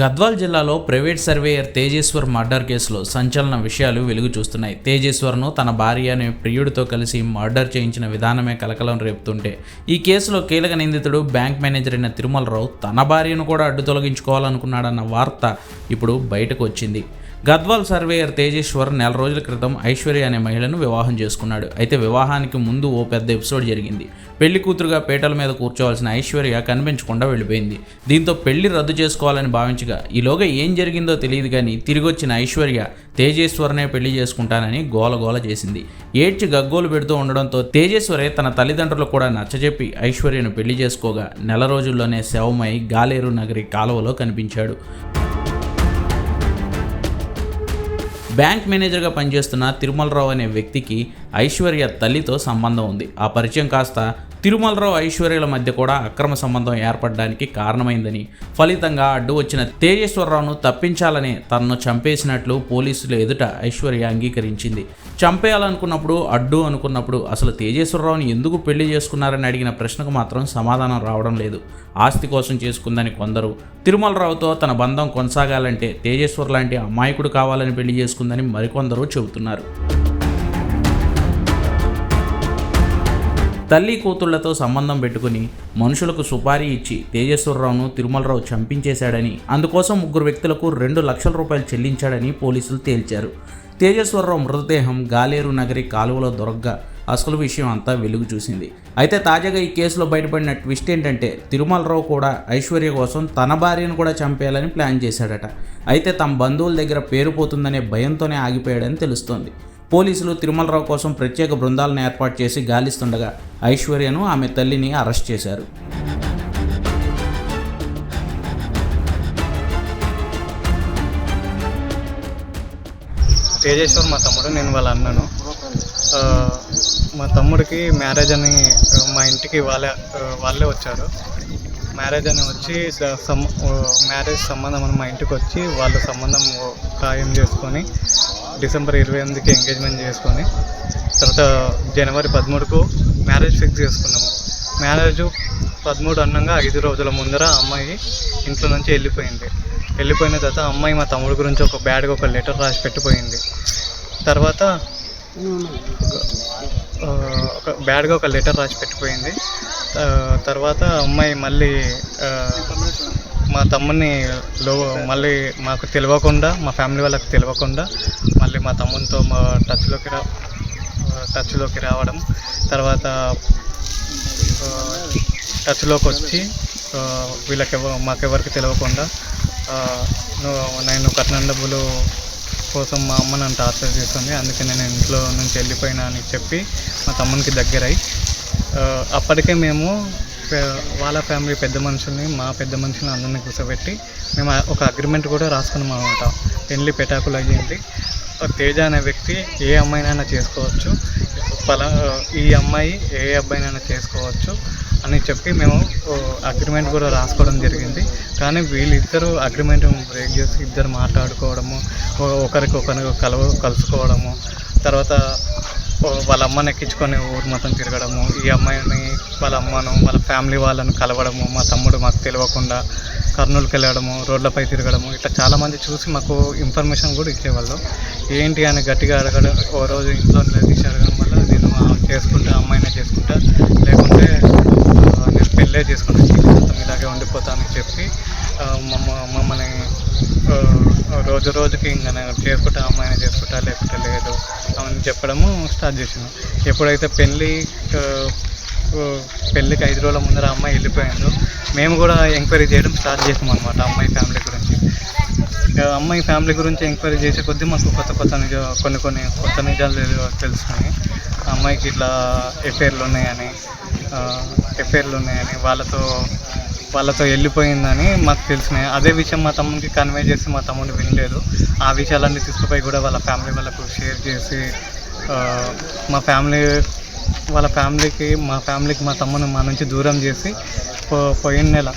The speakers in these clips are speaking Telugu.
గద్వాల్ జిల్లాలో ప్రైవేట్ సర్వేయర్ తేజేశ్వర్ మర్డర్ కేసులో సంచలన విషయాలు వెలుగు చూస్తున్నాయి. తేజేశ్వర్ను తన భార్య అనే ప్రియుడితో కలిసి మర్డర్ చేయించిన విధానమే కలకలం రేపుతుంటే ఈ కేసులో కీలక నిందితుడు బ్యాంక్ మేనేజర్ అయిన తిరుమలరావు తన భార్యను కూడా అడ్డు తొలగించుకోవాలనుకున్నాడన్న వార్త ఇప్పుడు బయటకు వచ్చింది. గద్వాల్ సర్వేయర్ తేజేశ్వర్ నెల రోజుల క్రితం ఐశ్వర్య అనే మహిళను వివాహం చేసుకున్నాడు. అయితే వివాహానికి ముందు ఓ పెద్ద ఎపిసోడ్ జరిగింది. పెళ్ళి కూతురుగా పీటల మీద కూర్చోవాల్సిన ఐశ్వర్య కనిపించకుండా వెళ్ళిపోయింది. దీంతో పెళ్ళి రద్దు చేసుకోవాలని భావించగా ఈలోగా ఏం జరిగిందో తెలియదు కానీ తిరిగి వచ్చిన ఐశ్వర్య తేజేశ్వర్నే పెళ్ళి చేసుకుంటానని గోలగోల చేసింది. ఏడ్చి గగ్గోలు పెడుతూ ఉండడంతో తేజేశ్వరే తన తల్లిదండ్రులకు కూడా నచ్చజెప్పి ఐశ్వర్యను పెళ్ళి చేసుకోగా నెల రోజుల్లోనే శవమై గాలేరు నగరి కాలువలో కనిపించాడు. బ్యాంక్ మేనేజర్గా పనిచేస్తున్న తిరుమలరావు అనే వ్యక్తికి ఐశ్వర్య తల్లితో సంబంధం ఉంది. ఆ పరిచయం కాస్త తిరుమలరావు ఐశ్వర్యల మధ్య కూడా అక్రమ సంబంధం ఏర్పడడానికి కారణమైందని ఫలితంగా అడ్డు వచ్చిన తేజేశ్వరరావును తప్పించాలని తనను చంపేసినట్లు పోలీసుల ఎదుట ఐశ్వర్య అంగీకరించింది. చంపేయాలనుకున్నప్పుడు అడ్డు అనుకున్నప్పుడు అసలు తేజేశ్వరరావుని ఎందుకు పెళ్ళి చేసుకున్నారని అడిగిన ప్రశ్నకు మాత్రం సమాధానం రావడం లేదు. ఆస్తి కోసం చేసుకుందని కొందరు తిరుమలరావుతో తన బంధం కొనసాగాలంటే తేజేశ్వర్ లాంటి అమాయకుడు కావాలని పెళ్ళి చేసుకుందని మరికొందరు చెబుతున్నారు. తల్లి కూతుళ్ళతో సంబంధం పెట్టుకుని మనుషులకు సుపారీ ఇచ్చి తేజేశ్వరరావును తిరుమలరావు చంపించేశాడని అందుకోసం ముగ్గురు వ్యక్తులకు రెండు లక్షల రూపాయలు చెల్లించాడని పోలీసులు తేల్చారు. తేజేశ్వరరావు మృతదేహం గాలేరు నగరి కాలువలో దొరకగా అసలు విషయం అంతా వెలుగు చూసింది. అయితే తాజాగా ఈ కేసులో బయటపడిన ట్విస్ట్ ఏంటంటే తిరుమలరావు కూడా ఐశ్వర్య కోసం తన భార్యను కూడా చంపేయాలని ప్లాన్ చేశాడట. అయితే తమ బంధువుల దగ్గర పేరు పోతుందనే భయంతోనే ఆగిపోయాడని తెలుస్తోంది. పోలీసులు తిరుమలరావు కోసం ప్రత్యేక బృందాలను ఏర్పాటు చేసి గాలిస్తుండగా ఐశ్వర్యను ఆమె తల్లిని అరెస్ట్ చేశారు. తేజేశ్వర్ మా తమ్ముడు నేను వాళ్ళ అన్నను. మా తమ్ముడికి మ్యారేజ్ అని మా ఇంటికి వాళ్ళే వాళ్ళే వచ్చారు. మ్యారేజ్ అని వచ్చి మ్యారేజ్ సంబంధం అని మా ఇంటికి వచ్చి వాళ్ళ సంబంధం ఖాయం చేసుకొని డిసెంబర్ ఇరవై ఎనిమిదికి ఎంగేజ్మెంట్ చేసుకొని తర్వాత జనవరి పదమూడుకు మ్యారేజ్ ఫిక్స్ చేసుకున్నాము. మ్యారేజ్ పదమూడు అన్నంగా ఐదు రోజుల ముందర అమ్మాయి ఇంట్లో నుంచి వెళ్ళిపోయింది. వెళ్ళిపోయిన తర్వాత అమ్మాయి మా తమ్ముడు గురించి ఒక బ్యాడ్గా ఒక లెటర్ రాసి పెట్టిపోయింది. తర్వాత ఒక బ్యాడ్గా ఒక లెటర్ రాసి పెట్టిపోయింది. తర్వాత అమ్మాయి మళ్ళీ మా తమ్ముని లో మళ్ళీ మాకు తెలియకుండా మా ఫ్యామిలీ వాళ్ళకి తెలియకుండా మళ్ళీ మా తమ్మునితో మా టచ్లోకి రా టచ్లోకి రావడం తర్వాత టచ్లోకి వచ్చి వీళ్ళకి మాకెవరికి తెలియకుండా నువ్వు నేను కట్నం డబ్బులు కోసం మా అమ్మ నన్ను టార్చర్ చేస్తుంది. అందుకే నేను ఇంట్లో నుంచి వెళ్ళిపోయినా అని చెప్పి మా తమ్మునికి దగ్గరై అప్పటికే మేము వాళ్ళ ఫ్యామిలీ పెద్ద మనుషుల్ని మా పెద్ద మనుషుల్ని అందరినీ కూర్చోబెట్టి మేము ఒక అగ్రిమెంట్ కూడా రాసుకున్నాం అనమాట పెళ్ళి పెటాకులు అయ్యింది తేజ అనే వ్యక్తి ఏ అమ్మాయినైనా చేసుకోవచ్చు. పలా ఈ అమ్మాయి ఏ అబ్బాయినైనా చేసుకోవచ్చు అని చెప్పి మేము అగ్రిమెంట్ కూడా రాసుకోవడం జరిగింది. కానీ వీళ్ళిద్దరూ అగ్రిమెంట్ బ్రేక్ చేసి ఇద్దరు మాట్లాడుకోవడము ఒకరికి ఒకరికి కలవ కలుసుకోవడము తర్వాత వాళ్ళ అమ్మని ఎక్కించుకొని ఊరు మొత్తం తిరగడము. ఈ అమ్మాయిని వాళ్ళ అమ్మను వాళ్ళ ఫ్యామిలీ వాళ్ళను కలవడము. మా తమ్ముడు మాకు తెలియకుండా కర్నూలుకి వెళ్ళడము రోడ్లపై తిరగడము. ఇట్లా చాలామంది చూసి మాకు ఇన్ఫర్మేషన్ కూడా ఇచ్చేవాళ్ళు. ఏంటి అని గట్టిగా అడగడం ఓ రోజు ఇంట్లో తీసి అడగడం వల్ల నేను చేసుకుంటా అమ్మాయినే చేసుకుంటా. లేకుంటే పెళ్ళే చేసుకుంటా జీవితం ఇలాగే ఉండిపోతానని చెప్పి మమ్మ మమ్మల్ని రోజు రోజుకి ఇంకా చేసుకుంటా అమ్మాయిని చేసుకుంటా లేకుంటే లేదు అని చెప్పడము స్టార్ట్ చేసాను. ఎప్పుడైతే పెళ్ళి పెళ్ళికి ఐదు రోజుల ముందర అమ్మాయి వెళ్ళిపోయిందో మేము కూడా ఎంక్వైరీ చేయడం స్టార్ట్ చేసాం అనమాట అమ్మాయి ఫ్యామిలీ గురించి. అమ్మాయి ఫ్యామిలీ గురించి ఎంక్వైరీ చేసే కొద్దీ మాకు కొత్త కొత్త నిజ కొన్ని కొన్ని కొత్త నిజాలు తెలుసుకుని ఆ అమ్మాయికి ఇట్లా ఎఫ్ఐఆర్లు ఉన్నాయని ఎఫ్ఐఆర్లు ఉన్నాయని వాళ్ళతో వాళ్ళతో వెళ్ళిపోయిందని మాకు తెలిసినాయి. అదే విషయం మా తమ్ముడికి కన్వే చేసి మా తమ్ముడు వినలేదు. ఆ విషయాలన్నీ తీసుకుపోయి కూడా వాళ్ళ ఫ్యామిలీ వాళ్ళకు షేర్ చేసి మా ఫ్యామిలీ వాళ్ళ ఫ్యామిలీకి మా ఫ్యామిలీకి మా తమ్ముని మా నుంచి దూరం చేసి పో- పోయిన నెల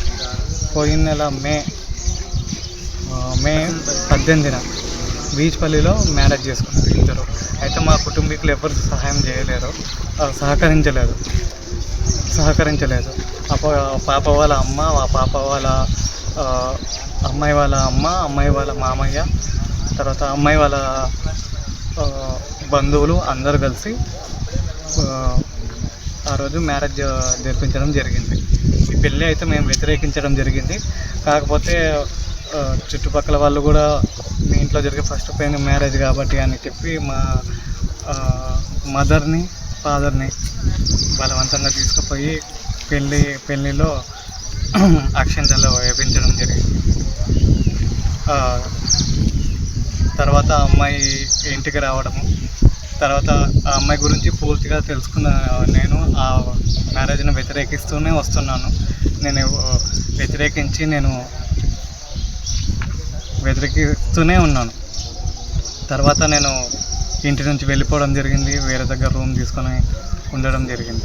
పోయిన నెల మే మే పద్దెనిమిదిన బీచ్పల్లిలో మ్యారేజ్ చేసుకున్నారు ఇద్దరు. అయితే మా కుటుంబీకులు ఎవరు సహాయం చేయలేరు సహకరించలేదు. సహకరించలేదు. పాప వాళ్ళ అమ్మ ఆ పాప వాళ్ళ అమ్మాయి వాళ్ళ అమ్మ అమ్మాయి వాళ్ళ మామయ్య తర్వాత అమ్మాయి వాళ్ళ బంధువులు అందరు కలిసి ఆ, రోజు మ్యారేజ్ జరిపించడం జరిగింది. ఈ పెళ్ళి అయితే మేము వ్యతిరేకించడం జరిగింది. కాకపోతే చుట్టుపక్కల వాళ్ళు కూడా మీ ఇంట్లో జరిగే ఫస్ట్ పెయిన్ మ్యారేజ్ కాబట్టి అని చెప్పి మా మదర్ని ఫాదర్ని బలవంతంగా తీసుకుపోయి పెళ్ళి పెళ్ళిలో అక్షంతలు వేపించడం జరిగింది. తర్వాత అమ్మాయి ఇంటికి రావడము. తర్వాత ఆ అమ్మాయి గురించి పూర్తిగా తెలుసుకున్న నేను ఆ మ్యారేజ్ను వ్యతిరేకిస్తూనే వస్తున్నాను. నేను వ్యతిరేకించి నేను వ్యతిరేకిస్తూనే ఉన్నాను. తర్వాత నేను ఇంటి నుంచి వెళ్ళిపోవడం జరిగింది. వేరే దగ్గర రూమ్ తీసుకొని ఉండడం జరిగింది.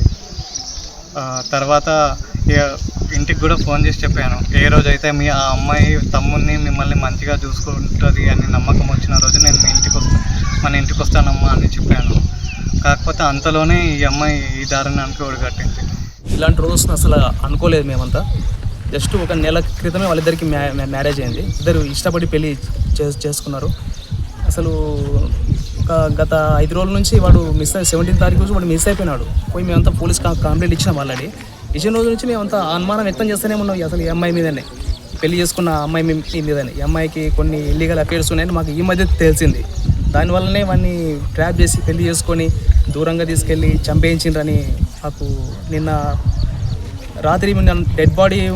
తర్వాత ఇక ఇంటికి కూడా ఫోన్ చేసి చెప్పాను. ఏ రోజైతే మీ ఆ అమ్మాయి తమ్ముడిని మిమ్మల్ని మంచిగా చూసుకుంటుంది అని నమ్మకం వచ్చిన రోజు నేను మీ ఇంటికి వస్తా మన ఇంటికి వస్తానమ్మా అని చెప్పాను. కాకపోతే అంతలోనే ఈ అమ్మాయి ఈ దారుణానికి ఒడిగట్టింది. ఇలాంటి రోజున అసలు అనుకోలేదు మేమంతా. జస్ట్ ఒక నెల క్రితమే వాళ్ళిద్దరికి మ్యా మ్యారేజ్ అయింది. ఇద్దరు ఇష్టపడి పెళ్ళి చే- చేసుకున్నారు. అసలు ఒక గత ఐదు రోజుల నుంచి వాడు మిస్ అయ్యి సెవెంటీన్ తారీఖు రోజు వాడు మిస్ అయిపోయినాడు. పోయి మేమంతా పోలీస్ కంప్లైంట్ ఇచ్చినాం ఆల్రెడీ ఇచ్చిన రోజు నుంచి మేమంతా అనుమానం వ్యక్తం చేస్తూనే ఉన్నాం. అసలు ఈ అమ్మాయి మీదనే. పెళ్ళి చేసుకున్న అమ్మాయి మీ- మీదనే. ఈ అమ్మాయికి కొన్ని ఇల్లీగల్ అఫేర్స్ ఉన్నాయని మాకు ఈ మధ్య తెలిసింది. దానివల్లనే వాడిని ట్రాప్ చేసి పెళ్ళి చేసుకొని దూరంగా తీసుకెళ్ళి చంపేయించిండ్రని మాకు నిన్న రాత్రి డెడ్ బాడీ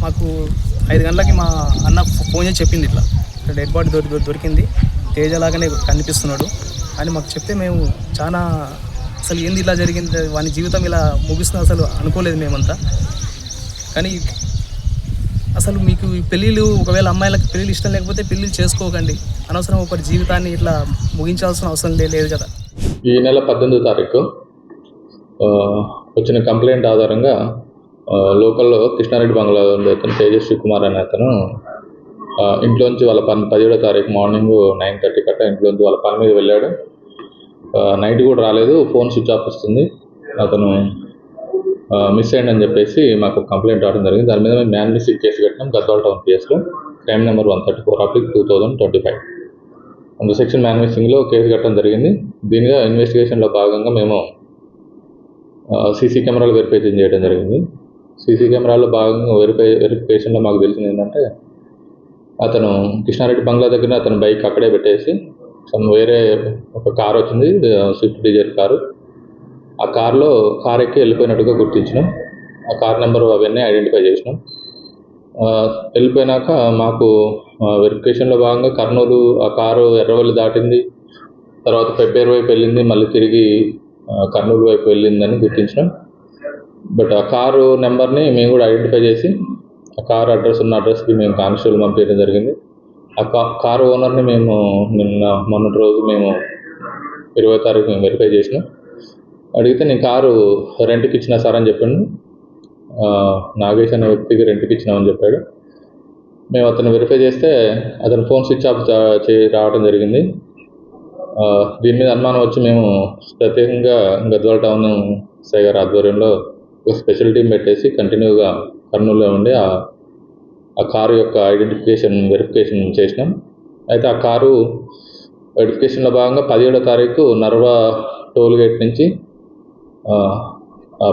మాకు ఐదు గంటలకి మా అన్న ఫోన్ చేసి చెప్పింది ఇట్లా. డెడ్ బాడీ దొరి- దొరికింది. తేజలాగానే కనిపిస్తున్నాడు. అని మాకు చెప్తే మేము చాలా అసలు ఏంది ఇలా జరిగింది? వాని జీవితం ఇలా ముగిస్తుంది అసలు అనుకోలేదు మేమంతా. కానీ అసలు మీకు పెళ్ళిళ్ళు ఒకవేళ అమ్మాయిలకు పెళ్ళిళ్ళు ఇష్టం లేకపోతే పెళ్ళిళ్ళు చేసుకోకండి. అనవసరం ఒకరి జీవితాన్ని ఇట్లా ముగించాల్సిన అవసరం లేదు కదా. ఈ నెల పద్దెనిమిదో తారీఖు వచ్చిన కంప్లైంట్ ఆధారంగా లోకల్లో కృష్ణారెడ్డి బంగ్లాలో ఉండే అతను తేజస్వి కుమార్ అనే అతను ఇంట్లోంచి వాళ్ళ పని పదిహేడో తారీఖు మార్నింగ్ నైన్ థర్టీ కట్ట ఇంట్లోంచి వాళ్ళ పని మీద వెళ్ళాడు. నైట్ కూడా రాలేదు ఫోన్ స్విచ్ ఆఫ్ వస్తుంది. అతను మిస్ మిస్ అని చెప్పేసి మాకు కంప్లైంట్ రావడం జరిగింది. దాని మీద మేము మ్యాన్ మిస్సింగ్ కేసు కట్టినాం గద్వాల టౌన్ కేసులో crime number one thirty four ఆఫ్లిక్ two thousand twenty five. అందు సెక్షన్ మ్యాన్ మిస్సింగ్లో కేసు కట్టడం జరిగింది. దీనిగా ఇన్వెస్టిగేషన్లో భాగంగా మేము సీసీ కెమెరాలు వెరిఫికేషన్ చేయడం జరిగింది. సీసీ కెమెరాలో భాగంగా వెరిఫై వెరిఫికేషన్లో మాకు తెలిసింది ఏంటంటే అతను కృష్ణారెడ్డి బంగ్లా దగ్గర అతను బైక్ అక్కడే పెట్టేసి సమ్ వేరే ఒక కార్ వచ్చింది స్విఫ్ట్ డిజైర్ కారు. ఆ కార్లో కార్ ఎక్కి వెళ్ళిపోయినట్టుగా గుర్తించినాం. ఆ కార్ నెంబర్ అవన్నీ ఐడెంటిఫై చేసినాం. వెళ్ళిపోయినాక మాకు వెరిఫికేషన్లో భాగంగా కర్నూలు ఆ కారు ఎర్రవల్లి దాటింది. తర్వాత పెబ్బేరు వైపు వెళ్ళింది మళ్ళీ తిరిగి కర్నూలు వైపు వెళ్ళిందని గుర్తించినాం. బట్ ఆ కారు నెంబర్ని మేము కూడా ఐడెంటిఫై చేసి ఆ కారు అడ్రస్ ఉన్న అడ్రస్కి మేము కానిస్టేబుల్ పంపించడం జరిగింది. ఆ కా కారు ఓనర్ని మేము నిన్న మొన్నటి రోజు మేము ఇరవై తారీఖు మేము వెరిఫై చేసినాం. అడిగితే నేను కారు రెంట్కి ఇచ్చిన సార్ అని చెప్పాను. నాగేష్ అనే వ్యక్తికి రెంట్కి ఇచ్చినామని చెప్పాడు. మేము అతను వెరిఫై చేస్తే అతను ఫోన్ స్విచ్ ఆఫ్ చే- రావడం జరిగింది. దీని మీద అనుమానం వచ్చి మేము ప్రత్యేకంగా గద్వాల టౌన్ సైగర్ ఆధ్వర్యంలో ఒక స్పెషల్ టీం పెట్టేసి కంటిన్యూగా కర్నూలులో ఉండి ఆ ఆ కారు యొక్క ఐడెంటిఫికేషన్ వెరిఫికేషన్ చేసినాం. అయితే ఆ కారు వెరిఫికేషన్లో భాగంగా పదిహేడో తారీఖు నర్వా టోల్గేట్ నుంచి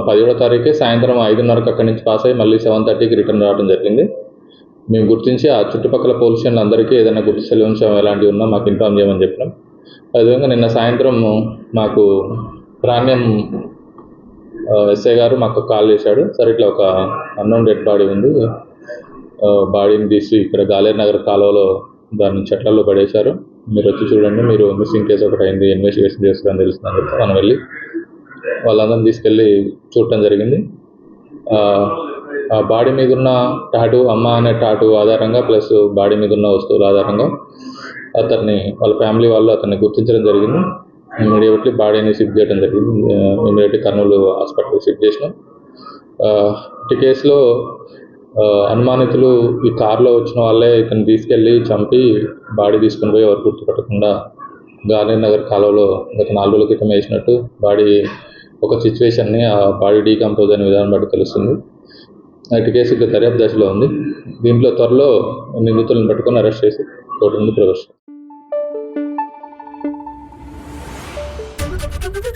పదిహేడో తారీఖే సాయంత్రం ఐదున్నరకు అక్కడి నుంచి పాస్ అయ్యి మళ్ళీ సెవెన్ థర్టీకి రిటర్న్ రావడం జరిగింది. మేము గుర్తించి ఆ చుట్టుపక్కల పోలీసులు అందరికీ ఏదైనా గుర్తు సెలవుంచం ఎలాంటివి ఉన్నా మాకు ఇన్ఫామ్ చేయమని చెప్పినాం. అదేవిధంగా నిన్న సాయంత్రం మాకు ప్రాణ్యం ఎస్ఐ గారు మాకు కాల్ చేశాడు. సరే ఇట్లా ఒక అన్నోన్ డెడ్ బాడీ ఉంది. బాడీని తీసి ఇక్కడ గాలేరు నగర్ కాలువలో దాన్ని చెట్లలో పడేశారు. మీరు వచ్చి చూడండి మీరు మిస్సింగ్ కేసు ఒకటి అయింది ఇన్వెస్టిగేషన్ చేస్తారని తెలుస్తుందని చెప్తే మనం వెళ్ళి వాళ్ళందరిని తీసుకెళ్ళి చూడటం జరిగింది. ఆ, బాడీ మీద ఉన్న టాటూ అమ్మ అనే టాటూ ఆధారంగా ప్లస్ బాడీ మీద ఉన్న వస్తువుల ఆధారంగా అతన్ని వాళ్ళ ఫ్యామిలీ వాళ్ళు అతన్ని గుర్తించడం జరిగింది. ఇమీడియట్లీ బాడీని షిఫ్ట్ చేయడం జరిగింది. ఇమీడియట్లీ కర్నూలు హాస్పిటల్కి షిఫ్ట్ చేసినాం. ఈ కేసులో అనుమానితులు ఈ కారులో వచ్చిన వాళ్ళే ఇతను తీసుకెళ్ళి చంపి బాడీ తీసుకుని పోయి ఎవరు గుర్తుపట్టకుండా గాంధీ నగర్ కాలువలో గత నాలుగు రోజుల క్రితం వేసినట్టు బాడీ ఒక సిచ్యువేషన్ని ఆ బాడీ డీకంపోజ్ అనే విధానం బట్టి తెలుస్తుంది. ఇటు కేసు ఇంకా దర్యాప్తు దశలో ఉంది. దీంట్లో త్వరలో నిందితులను పట్టుకొని అరెస్ట్ చేసి కోర్టు ముందు ప్రవేశం Thank you.